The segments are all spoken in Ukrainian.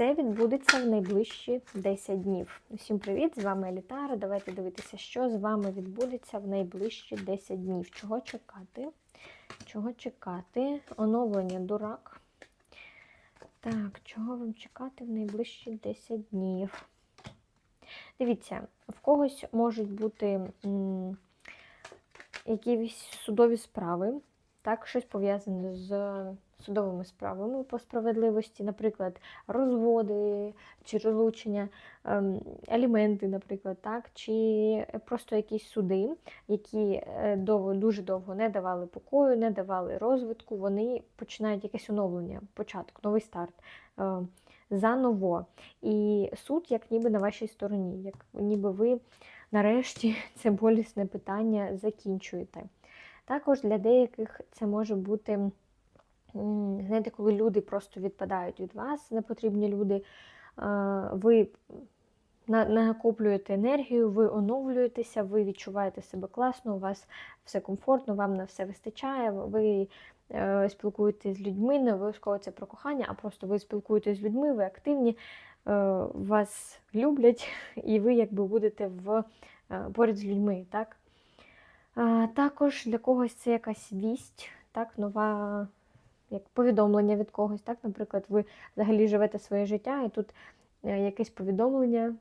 це відбудеться в найближчі 10 днів. Усім привіт! З вами Елітара. Давайте дивитися, що з вами відбудеться в найближчі 10 днів. Чого чекати? Чого чекати? Оновлення дурак. Так, чого вам чекати в найближчі 10 днів? Дивіться, в когось можуть бути м, якісь судові справи, так, щось пов'язане з судовими справами по справедливості, наприклад, розводи чи розлучення, ем, аліменти, наприклад, так, чи просто якісь суди, які е, довго, дуже довго не давали покою, не давали розвитку, вони починають якесь оновлення, початок, новий старт. е, Заново. І суд, як ніби на вашій стороні, як ніби ви нарешті це болісне питання закінчуєте. Також для деяких це може бути, знаєте, коли люди просто відпадають від вас, непотрібні люди, ви накоплюєте енергію, ви оновлюєтеся, ви відчуваєте себе класно, у вас все комфортно, вам на все вистачає, ви е, спілкуєтесь з людьми, не обов'язково це про кохання, а просто ви спілкуєтесь з людьми, ви активні, е, вас люблять, і ви якби будете в, е, поряд з людьми. так? Також для когось це якась вість, так, нова як повідомлення від когось. Так, Наприклад, ви взагалі живете своє життя, і тут е, якесь повідомлення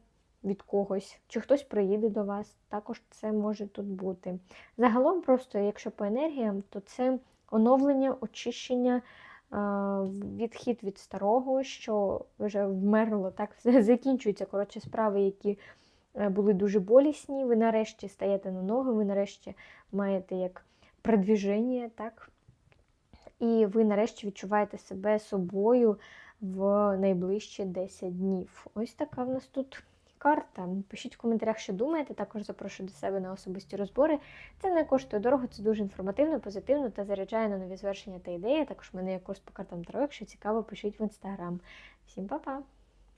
від когось, чи хтось приїде до вас, також це може тут бути. Загалом, просто, якщо по енергіям, то це оновлення, очищення, відхід від старого, що вже вмерло, так, все закінчуються коротше, справи, які були дуже болісні. Ви нарешті стаєте на ноги, ви нарешті маєте як продвіження, так? І ви нарешті відчуваєте себе собою в найближчі 10 днів. Ось така в нас тут карта. Пишіть в коментарях, що думаєте. Також запрошую до себе на особисті розбори. Це не коштує дорого, це дуже інформативно, позитивно та заряджає на нові звершення та ідеї. Також в мене є курс по картам Таро. Якщо цікаво, пишіть в інстаграм. Всім па-па!